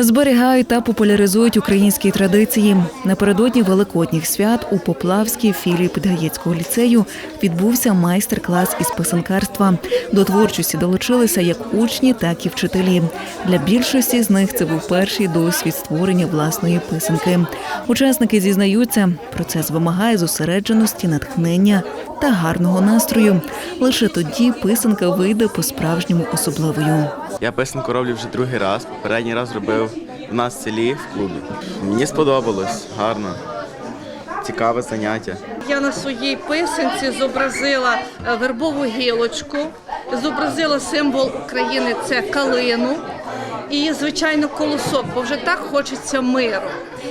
Зберігають та популяризують українські традиції. Напередодні великодніх свят у Поплавській філії педагогічного ліцею відбувся майстер-клас із писанкарства. До творчості долучилися як учні, так і вчителі. Для більшості з них це був перший досвід створення власної писанки. Учасники зізнаються, процес вимагає зосередженості, натхнення та гарного настрою. Лише тоді писанка вийде по-справжньому особливою. Я писанку роблю вже другий раз. Попередній раз робив у нас в селі в клубі. Мені сподобалось, гарно. Цікаве заняття. Я на своїй писанці зобразила е, вербову гілочку, зобразила символ України це калину і, звичайно, колосок, бо вже так хочеться миру.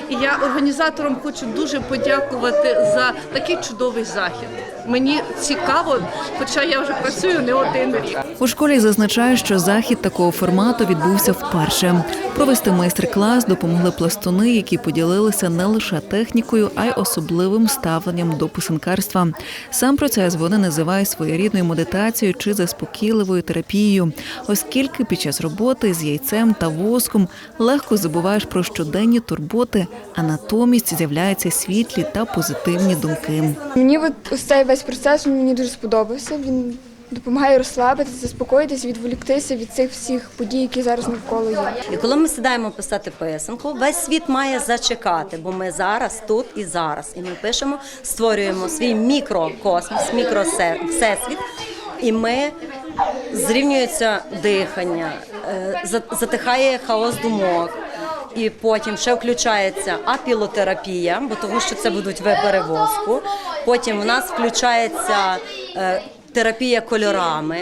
І я організаторам хочу дуже подякувати за такий чудовий захід. Мені цікаво, хоча я вже працюю не один рік. У школі зазначають, що захід такого формату відбувся вперше. Провести майстер-клас допомогли пластуни, які поділилися не лише технікою, а й особливим ставленням до писанкарства. Сам процес вони називають своєрідною медитацією чи заспокійливою терапією, оскільки під час роботи з яйцем та воском легко забуваєш про щоденні турботи, а натомість з'являються світлі та позитивні думки. Мені от ось цей весь процес мені дуже сподобався. Він допомагає розслабитися, заспокоїтись, відволіктися від цих всіх подій, які зараз навколо є. І коли ми сідаємо писати писанку, весь світ має зачекати, бо ми зараз тут і зараз. І ми пишемо, створюємо свій мікрокосмос, мікросесвіт, і ми зрівнюється дихання, е, затихає хаос думок. І потім ще включається апілотерапія, бо тому що це будуть вибори воску. Потім в нас включається е, терапія кольорами.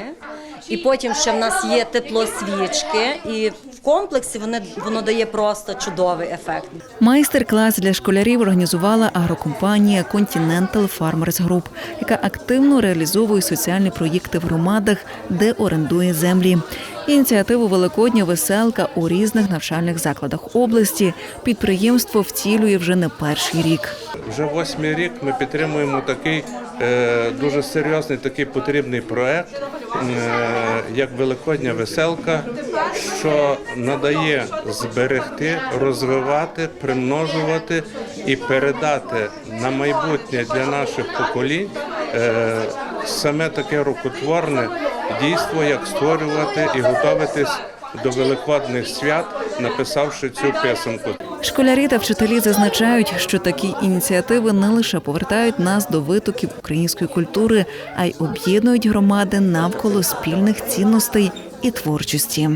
І потім ще в нас є теплосвічки, і в комплексі вони воно дає просто чудовий ефект. Майстер-клас для школярів організувала агрокомпанія Continental Farmers Group, яка активно реалізовує соціальні проєкти в громадах, де орендує землі. Ініціативу Великодня веселка у різних навчальних закладах області підприємство втілює вже не перший рік. Вже восьмий рік ми підтримуємо такий е, дуже серйозний, такий потрібний проект, е, як Великодня веселка, що надає зберегти, розвивати, примножувати і передати на майбутнє для наших поколінь е, саме таке рукотворне дійство, як створювати і готуватись до великодних свят, написавши цю писанку. Школярі та вчителі зазначають, що такі ініціативи не лише повертають нас до витоків української культури, а й об'єднують громади навколо спільних цінностей і творчості.